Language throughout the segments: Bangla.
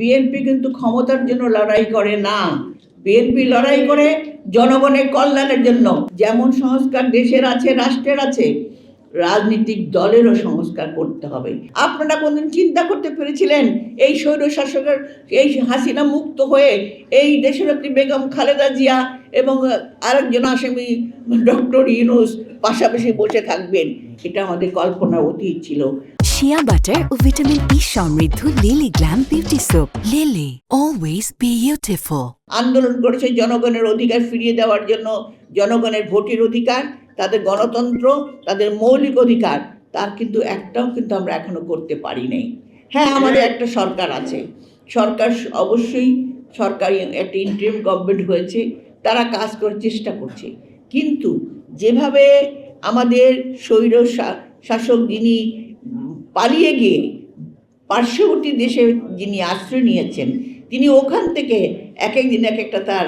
বিএনপি কিন্তু ক্ষমতার জন্য লড়াই করে না। বিএনপি লড়াই করে জনগণের কল্যাণের জন্য। যেমন সংস্কার দেশের আছে, রাষ্ট্রের আছে, রাজনৈতিক দলেরও সংস্কার করতে হবে। আপনারা কোনদিন চিন্তা করতে পেরেছিলেন এই স্বৈর শাসকের, এই হাসিনা মুক্ত হয়ে এই দেশনেত্রী বেগম খালেদা জিয়া এবং আরেকজন আসামি ডক্টর ইউনুস পাশাপাশি বসে থাকবেন? এটা আমাদের কল্পনার অতীত ছিল। শিয়া বাটার ও ভিটামিন ই সমৃদ্ধ Lily glam beauty soap Lily always beautiful আন্দোলন করেছে জনগণের অধিকার ফিরিয়ে দেওয়ার জন্য, জনগণের ভোটের অধিকার, তাদের গণতন্ত্র, তাদের মৌলিক অধিকার, তার কিন্তু একটাও কিন্তু আমরা এখনও করতে পারি নাই। হ্যাঁ আমাদের একটা সরকার আছে। সরকার অবশ্যই সরকারি একটা ইন্টারিম গভর্নমেন্ট হয়েছে, তারা কাজ করার চেষ্টা করছে। কিন্তু যেভাবে আমাদের স্বৈর শাসক যিনি পালিয়ে গিয়ে পার্শ্ববর্তী দেশে যিনি আশ্রয় নিয়েছেন, তিনি ওখান থেকে এক একদিন এক একটা তার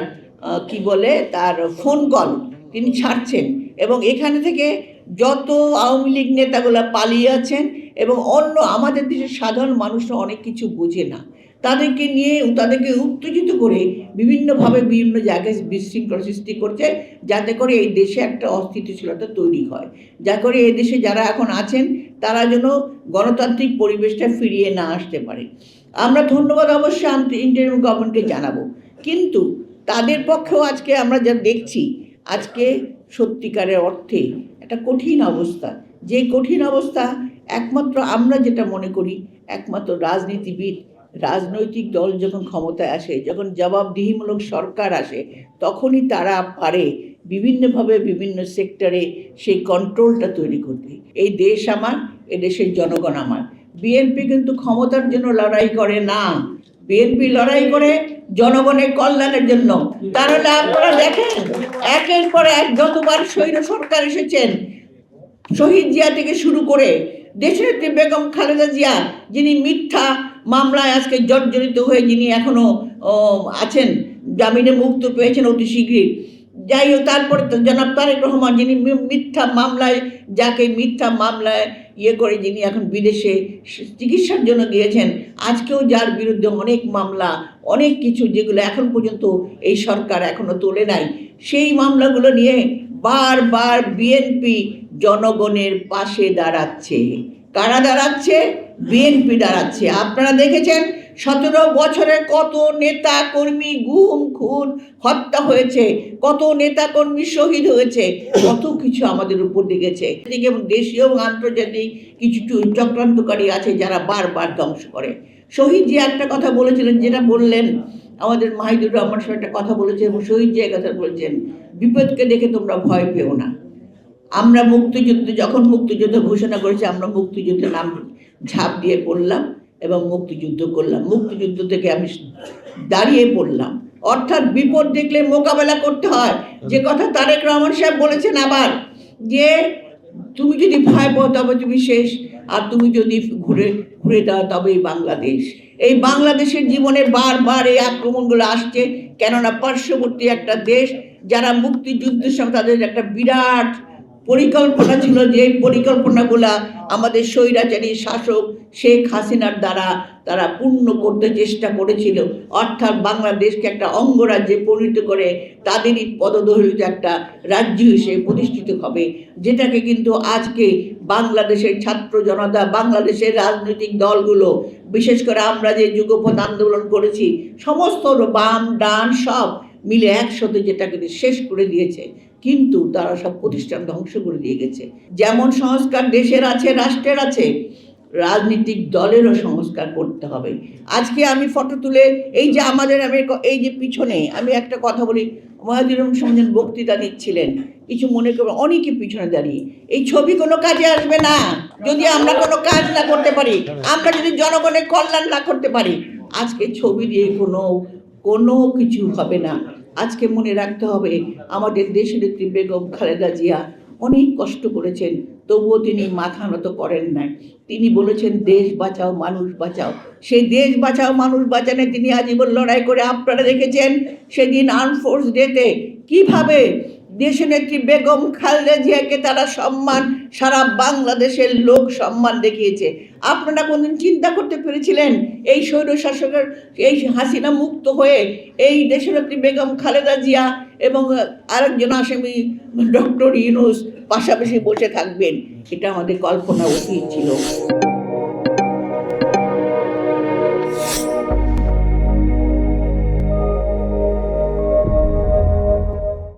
কি বলে, তার ফোন কল তিনি ছাড়ছেন এবং এখানে থেকে যত আওয়ামী লীগ নেতাগুলো পালিয়ে আছেন এবং অন্য আমাদের দেশের সাধারণ মানুষরা অনেক কিছু বোঝে না। তাদেরকে নিয়ে তাদেরকে উত্তেজিত করে বিভিন্নভাবে বিভিন্ন জায়গায় বিশৃঙ্খলা সৃষ্টি করছে, যাতে করে এই দেশে একটা অস্থিতিশীলতা তৈরি হয়। যা করে এই দেশে যারা এখন আছেন, তারা যেন গণতান্ত্রিক পরিবেশটা ফিরিয়ে না আসতে পারে। আমরা ধন্যবাদ অবশ্যই ইন্টারিম গভর্নমেন্টকে জানাব। কিন্তু তাদের পক্ষেও আজকে আমরা যা দেখছি, আজকে সত্যিকারের অর্থে একটা কঠিন অবস্থা। যে কঠিন অবস্থা, একমাত্র আমরা যেটা মনে করি, একমাত্র রাজনীতিবিদ রাজনৈতিক দল যখন ক্ষমতায় আসে, যখন জবাবদিহিমূলক সরকার আসে, তখনই তারা পারে বিভিন্নভাবে বিভিন্ন সেক্টরে সেই কন্ট্রোলটা তৈরি করতে। এই দেশ আমার, এ দেশের জনগণ আমার। বিএনপি কিন্তু ক্ষমতার জন্য লড়াই করে না। বিএনপি লড়াই করে জনগণের কল্যাণের জন্য। তাহলে আপনারা দেখেন, একের পর এক যতবার স্বৈর সরকার এসেছেন শহীদ জিয়া থেকে শুরু করে দেশনেত্রী বেগম খালেদা জিয়া যিনি মিথ্যা মামলায় আজকে জর্জরিত হয়ে যিনি এখনও ও, আছেন জামিনে মুক্ত পেয়েছেন অতি শীঘ্রই। যাই হোক তারপরে তো জনাব তারেক রহমান যিনি মিথ্যা মামলায় যাকে মিথ্যা মামলায় ইয়ে করে যিনি এখন বিদেশে চিকিৎসার জন্য গিয়েছেন আজকেও যার বিরুদ্ধে অনেক মামলা অনেক কিছু যেগুলো এখন পর্যন্ত এই সরকার এখনও তোলে নাই। সেই মামলাগুলো নিয়ে বারবার বিএনপি জনগণের পাশে দাঁড়াচ্ছে। কারা দাঁড়াচ্ছে? বিএনপি দাঁড়াচ্ছে। আপনারা দেখেছেন, সতেরো বছরে কত নেতা কর্মী গুম, খুন, হত্যা হয়েছে, কত নেতা কর্মী শহীদ হয়েছে, কত কিছু আমাদের উপর দিকেছে এদিকে দেশীয় এবং আন্তর্জাতিক কিছু চক্রান্তকারী আছে যারা বারবার ধ্বংস করে। শহীদ যে একটা কথা বলেছিলেন, যেটা বললেন, আমাদের মাহিদুর রহমান সাহেব একটা কথা বলেছেন এবং শহীদ যে কথা বলছেন, বিপদকে দেখে তোমরা ভয় পেও না। আমরা মুক্তিযুদ্ধ, যখন মুক্তিযুদ্ধ ঘোষণা করেছি, আমরা মুক্তিযুদ্ধে নাম ঝাঁপ দিয়ে পড়লাম এবং মুক্তিযুদ্ধ করলাম। মুক্তিযুদ্ধ থেকে আমি দাঁড়িয়ে পড়লাম। অর্থাৎ বিপদ দেখলে মোকাবেলা করতে হয়। যে কথা তারেক রহমান সাহেব বলেছেন আবার, যে তুমি যদি ভয় পাও, তবে তুমি শেষ। আর তুমি যদি ঘুরে ঘুরে দাও তবেই বাংলাদেশ। এই বাংলাদেশের জীবনে বারবার এই আক্রমণগুলো আসছে। কেননা পার্শ্ববর্তী একটা দেশ, যারা মুক্তিযুদ্ধের সঙ্গে তাদের একটা বিরাট পরিকল্পনা ছিল যে পরিকল্পনাগুলা আমাদের স্বৈরাচারী শাসক শেখ হাসিনার দ্বারা তারা পূর্ণ করতে চেষ্টা করেছিল। অর্থাৎ বাংলাদেশকে একটা অঙ্গরাজ্যে পরিণত করে তাদেরই পদদলিত একটা রাজ্য হিসেবে প্রতিষ্ঠিত হবে, যেটাকে কিন্তু আজকে বাংলাদেশের ছাত্র জনতা, বাংলাদেশের রাজনৈতিক দলগুলো, বিশেষ করে আমরা যে যুগপথ আন্দোলন করেছি, সমস্ত বাম, ডান সব মিলে একসাথে যেটাকে শেষ করে দিয়েছে। কিন্তু তারা সব প্রতিষ্ঠান ধ্বংস করে দিয়ে গেছে। যেমন সংস্কার দেশের আছে, রাষ্ট্রের আছে, রাজনৈতিক দলেরও সংস্কার করতে হবে। আজকে আমি ফটো তুলে এই যে আমাদের আমি এই যে পিছনে আমি একটা কথা বলি মহাদির সমাজের বক্তৃতা দিচ্ছিলেন, কিছু মনে করবেন অনেকে পিছনে দাঁড়িয়ে, এই ছবি কোনো কাজে আসবে না, যদি আমরা কোনো কাজ না করতে পারি, আমরা যদি জনগণের কল্যাণ না করতে পারি, আজকে ছবি দিয়ে কোনো কোনো কিছু হবে না। আজকে মনে রাখতে হবে, আমাদের দেশনেত্রী বেগম খালেদা জিয়া অনেক কষ্ট করেছেন, তবুও তিনি মাথা নত করেন নাই। তিনি বলেছেন, দেশ বাঁচাও, মানুষ বাঁচাও। সেই দেশ বাঁচাও, মানুষ বাঁচানে তিনি আজীবন লড়াই করে আপনারা দেখেছেন সেদিন আর্মফোর্স ডেতে কীভাবে দেশনেত্রী বেগম খালেদা জিয়াকে তারা সম্মান, সারা বাংলাদেশের লোক সম্মান দেখিয়েছে। আপনারা কোনদিন চিন্তা করতে পেরেছিলেন? এই স্বৈর শাসকের এই হাসিনা মুক্ত হয়ে এই দেশের দেশনেত্রী বেগম খালেদা জিয়া এবং আরেকজন আসামি ডক্টর ইউনুস পাশাপাশি বসে থাকবেন, এটা আমাদের কল্পনা অতীত ছিল।